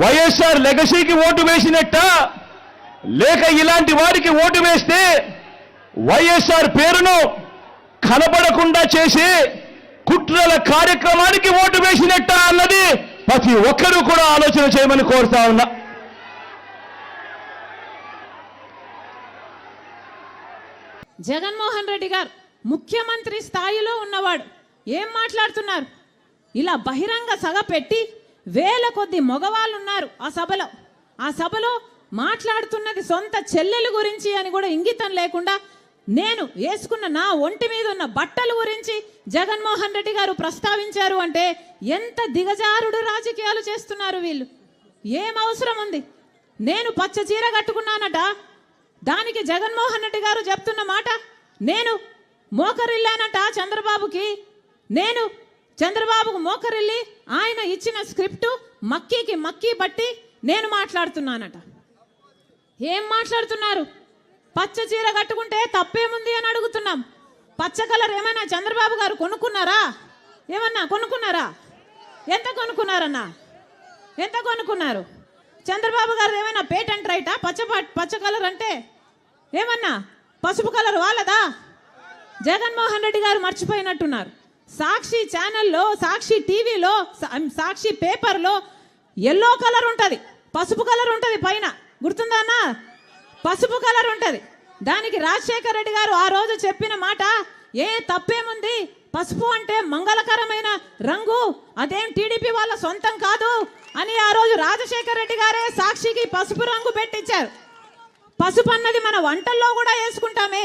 YSR లెగసీకి vote వేసినట్ట? లేక ఇలాంటి వారికి ఓటు వేస్తే వైఎస్ఆర్ పేరును కనబడకుండా చేసి కుట్రల కార్యక్రమానికి ఓటు వేసినట్ట అన్నది ప్రతి ఒక్కరూ కూడా ఆలోచన చేయమని కోరుతా ఉన్నా. జగన్మోహన్ రెడ్డి గారు ముఖ్యమంత్రి స్థాయిలో ఉన్నవాడు. ఏం మాట్లాడుతున్నారు? ఇలా బహిరంగ సగ పెట్టి వేల కొద్ది మగవాళ్ళు ఉన్నారు ఆ సభలో. ఆ సభలో మాట్లాడుతున్నది సొంత చెల్లెలు గురించి అని కూడా ఇంగితం లేకుండా నేను వేసుకున్న నా ఒంటి మీద ఉన్న బట్టల గురించి జగన్మోహన్ రెడ్డి గారు ప్రస్తావించారు అంటే ఎంత దిగజారుడు రాజకీయాలు చేస్తున్నారు వీళ్ళు. ఏం అవసరం ఉంది? నేను పచ్చ చీర కట్టుకున్నానట. దానికి జగన్మోహన్ రెడ్డి గారు చెప్తున్న మాట నేను మోకరిల్లానట చంద్రబాబుకి. నేను చంద్రబాబుకు మోకరిల్లి ఆయన ఇచ్చిన స్క్రిప్టు మక్కీకి మక్కీ బట్టి నేను మాట్లాడుతున్నానట. ఏం మాట్లాడుతున్నారు? పచ్చ చీర కట్టుకుంటే తప్పేముంది అని అడుగుతున్నాం. పచ్చ కలర్ ఏమైనా చంద్రబాబు గారు కొనుక్కున్నారా? ఏమన్నా కొనుక్కున్నారా? ఎంత కొనుక్కున్నారన్నా? ఎంత కొనుక్కున్నారు? చంద్రబాబు గారు ఏమైనా పేటెంట్ రైటా? పచ్చ పచ్చ కలర్ అంటే ఏమన్నా? పసుపు కలర్ వాళ్ళదా? జగన్మోహన్ రెడ్డి గారు మర్చిపోయినట్టున్నారు. సాక్షి ఛానల్లో సాక్షి టీవీలో సాక్షి పేపర్లో ఎల్లో కలర్ ఉంటుంది. పసుపు కలర్ ఉంటుంది పైన. గుర్తుందా అన్న? పసుపు కలర్ ఉంటుంది. దానికి రాజశేఖర రెడ్డి గారు ఆ రోజు చెప్పిన మాట ఏ తప్పేముంది? పసుపు అంటే మంగళకరమైన రంగు అదేం టీడీపీ వాళ్ళ సొంతం కాదు అని ఆ రోజు రాజశేఖర రెడ్డి గారే సాక్షికి పసుపు రంగు పెట్టించారు. పసుపు అన్నది మన వంటల్లో కూడా వేసుకుంటామే.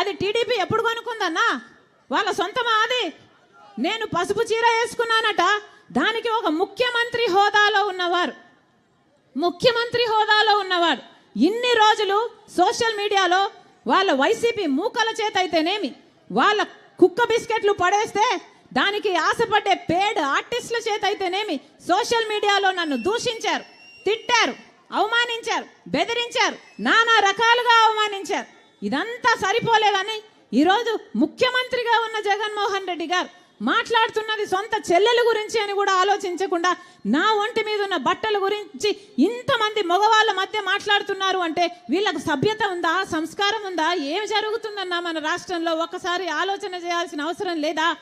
అది టీడీపీ ఎప్పుడు కొనుక్కుందన్నా? వాళ్ళ సొంతమా అది? నేను పసుపు చీర వేసుకున్నానట. దానికి ఒక ముఖ్యమంత్రి హోదాలో ఉన్నవారు. ముఖ్యమంత్రి హోదాలో ఉన్నవాడు ఇన్ని రోజులు సోషల్ మీడియాలో వాళ్ళ వైసీపీ మూకల చేత అయితేనేమి వాళ్ళ కుక్క బిస్కెట్లు పడేస్తే దానికి ఆశపడ్డే పేడ్ ఆర్టిస్టుల చేత అయితేనేమి సోషల్ మీడియాలో నన్ను దూషించారు తిట్టారు అవమానించారు బెదిరించారు నానా రకాలుగా అవమానించారు. ఇదంతా సరిపోలేదని ఈరోజు ముఖ్యమంత్రిగా ఉన్న జగన్మోహన్ రెడ్డి గారు మాట్లాడుతున్నది సొంత చెల్లెల గురించి అని కూడా ఆలోచించకుండా నా ఒంటి మీద ఉన్న బట్టల గురించి ఇంతమంది మగవాళ్ళ మధ్య మాట్లాడుతున్నారు అంటే వీళ్ళకు సభ్యత ఉందా సంస్కారం ఉందా? ఏం జరుగుతుందన్నా మన రాష్ట్రంలో? ఒక్కసారి ఆలోచన చేయాల్సిన అవసరం లేదా?